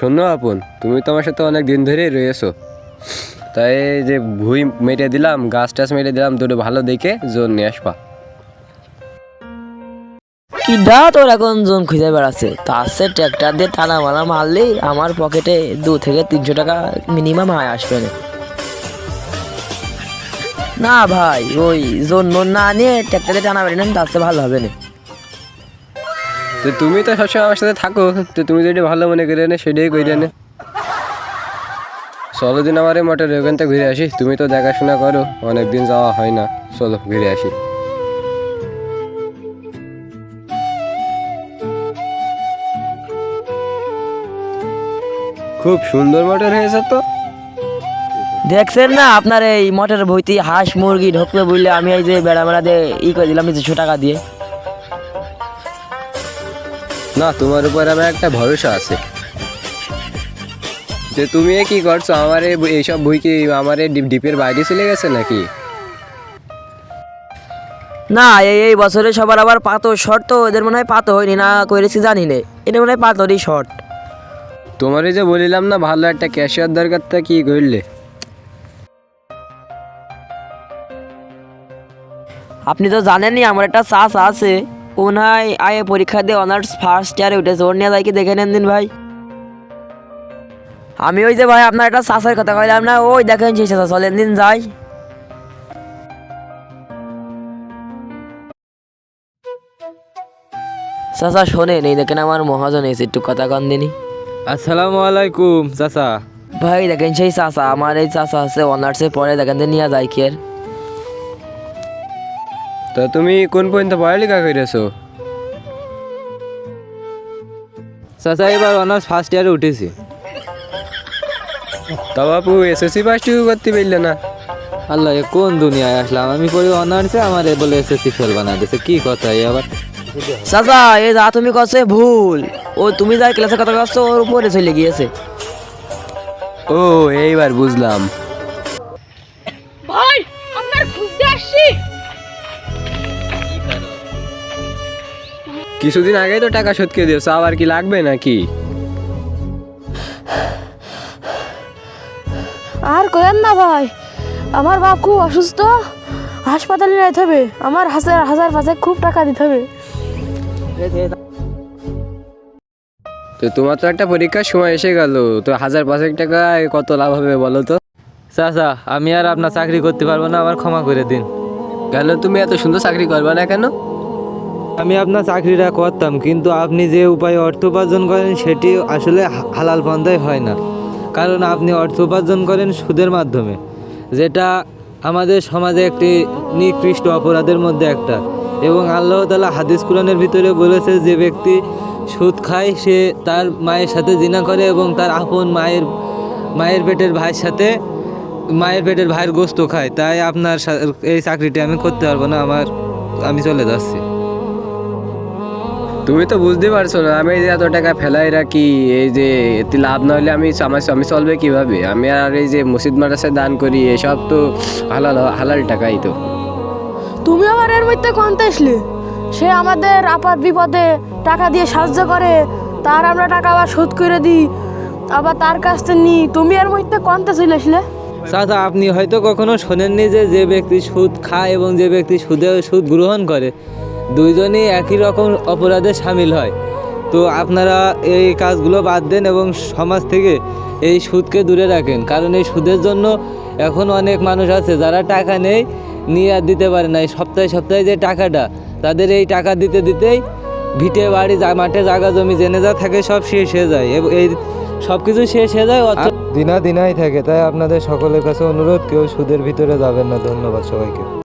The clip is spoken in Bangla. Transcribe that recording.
শোনো আপন, তুমি তো আমার সাথে অনেক দিন ধরেই রয়েছো। তাই যে ভুই মেটে দিলাম, গাছ টাছ মেটে দিলাম, দুটো ভালো দেখে জোর নিয়ে আসবা। কিডা তোর এখন জোন খুঁজে বেড়াচ্ছে? তার সে ট্র্যাক্টর দিয়ে টানা মালা মারলেই আমার পকেটে দু থেকে তিনশো টাকা মিনিমাম আয় আসবে না। ভাই, ওই জোন নোন না নিয়ে ট্র্যাক্টরে টানা বেড়ে নেন তার চেয়ে ভালো হবে না। তো তুমি তো সবসময় আমার সাথে থাকো তো তুমি যেটা ভালো মনে করে নে সেটাই করে নে। চলো দিন আমার মোটর ওখান থেকে ঘুরে আসি। তুমি তো দেখাশোনা করো অনেক দিন যাওয়া হয় না। চলো ঘুরে আসি। খুব সুন্দর মোটর হয়েছে তো। দেখছেন না আপনার এই মটর ভইতে হাঁস মুরগি ঢুকবে বললে আমি এই যে বেড়া বেড়া দিয়ে ই করে দিলাম দুশো টাকা দিয়ে। না তোমার উপর আমার একটা ভরসা আছে। যে তুমি কি করছ? আমার এইসব বই কি আমার ডিপ- ডিপের বাইরে চলে গেছে নাকি? না এই এই বছরে সবার আবার পাতো শর্ট তো এদের মনে হয় পাতো হয়নি না করেছি জানি না। এটা মনে হয় পাতোরই শর্ট তোমার যে বলিলাম না ভালো একটা ক্যাশিয়ার দরকার তা কি করলে? আপনি তো জানেনই আমার একটা চাষ আছে। ও হয় আয়ে পরীক্ষা দিয়ে অনার্স ফার্স্ট ইয়ারে উঠেছে ওর নিয়ে যাই কি দেখে নেন দিন ভাই। আমি ওই যে ভাই আপনার একটা চাষের কথা কইলাম না ওই দেখেন সেই চাষা চলেন দিন যাই। চাষা শোনেন এই দেখেন আমার মহাজন এসে একটু কথা কন দিনই আসসালামু আলাইকুম চাচা ভাই দেখেন সেই চাষা আমার এই চাষা আছে অনার্সে পরে দেখেন দিন নিয়ে যাই কি আর। তো তুমি কোন পর্যন্ত পড়ালেখা করেছ চাচা এবার অনার্স ফার্স্ট ইয়ারে উঠেছি। তা বাপু এসএসসি পাস করতে পারলে না। আল্লাহ এ কোন দুনিয়ায় আসলাম? আমি পড়ি অনার্সে আমার এ বলে এসএসসি ফেল বানাই দিয়েছে কি কথা এই আবার? চাচা এই যা তুমি করছে ভুল। ও তুমি যা ক্লাসে কথা করছ ওর উপরে চলে গিয়েছে। ও এইবার বুঝলাম। কিছুদিন আগেই তো টাকা শোধ করে দিয়েছ আবার কি লাগবে নাকি? আর করেন না ভাই আমার বাপ খুব অসুস্থ হাসপাতালে নিতে হবে আমার হাজার হাজার পাঁচে খুব টাকা দিতে হবে। তো তোমার তো একটা পরীক্ষার সময় এসে গেল তো হাজার পাঁচেক টাকা কত লাভ হবে বলো তো? চাচা আমি আর আপনার চাকরি করতে পারব না আমার ক্ষমা করে দিন। কেন তুমি এত সুন্দর চাকরি করবে না কেন? আমি আপনার চাকরিটা করতাম, কিন্তু আপনি যে উপায়ে অর্থ উপার্জন করেন, সেটি আসলে হালাল পন্থায় হয় না। কারণ আপনি অর্থ উপার্জন করেন সুদের মাধ্যমে, যেটা আমাদের সমাজে একটি নিকৃষ্ট অপরাধের মধ্যে একটা। এবং আল্লাহ তালা হাদিস কোরআনের ভিতরে বলেছে, যে ব্যক্তি সুদ খায়, সে তার মায়ের সাথে জিনা করে এবং তার আপন মায়ের মায়ের পেটের ভাইয়ের সাথে, মায়ের পেটের ভাইয়ের গোস্ত খায়। তাই আপনার এই চাকরিটি আমি করতে পারব না, আমার, আমি চলে যাচ্ছি। তুমি তো বুঝতে পারছ না আমি এই যে এত টাকা ফেলাই রাখি এই যে এতে লাভ না হলে আমি আমার আমি চলবে কীভাবে? আমি আর এই যে মসজিদ মাদ্রাসায় দান করি এসব তো হালাল হালাল টাকাই তো। তুমি আবার এর মধ্যে কমতে আসলে সে আমাদের আপাত বিপদে টাকা দিয়ে সাহায্য করে তার আমরা টাকা আবার শোধ করে দিই আবার তার কাছ থেকে নিই। তুমি এর মধ্যে চলে আসলে? চাচা আপনি হয়তো কখনো শোনেননি যে যে ব্যক্তি সুদ খায় এবং যে ব্যক্তি সুদে সুদ গ্রহণ করে দুইজনই একই রকম অপরাধে সামিল হয়। তো আপনারা এই কাজগুলো বাদ দেন এবং সমাজ থেকে এই সুদকে দূরে রাখেন। কারণ এই সুদের জন্য এখন অনেক মানুষ আছে যারা টাকা নেই, নিয়ে আর দিতে পারে না। এই সপ্তাহে সপ্তাহে যে টাকাটা, তাদের এই টাকা দিতে দিতেই ভিটে বাড়ি মাঠে জায়গা জমি জেনে যা থাকে সব শেষ হয়ে যায়। এই সব কিছু শেষ হয়ে যায় দিনা দিনাই থাকে। তাই আপনাদের সকলের কাছে অনুরোধ, কেউ সুদের ভিতরে যাবেন না। ধন্যবাদ সবাইকে।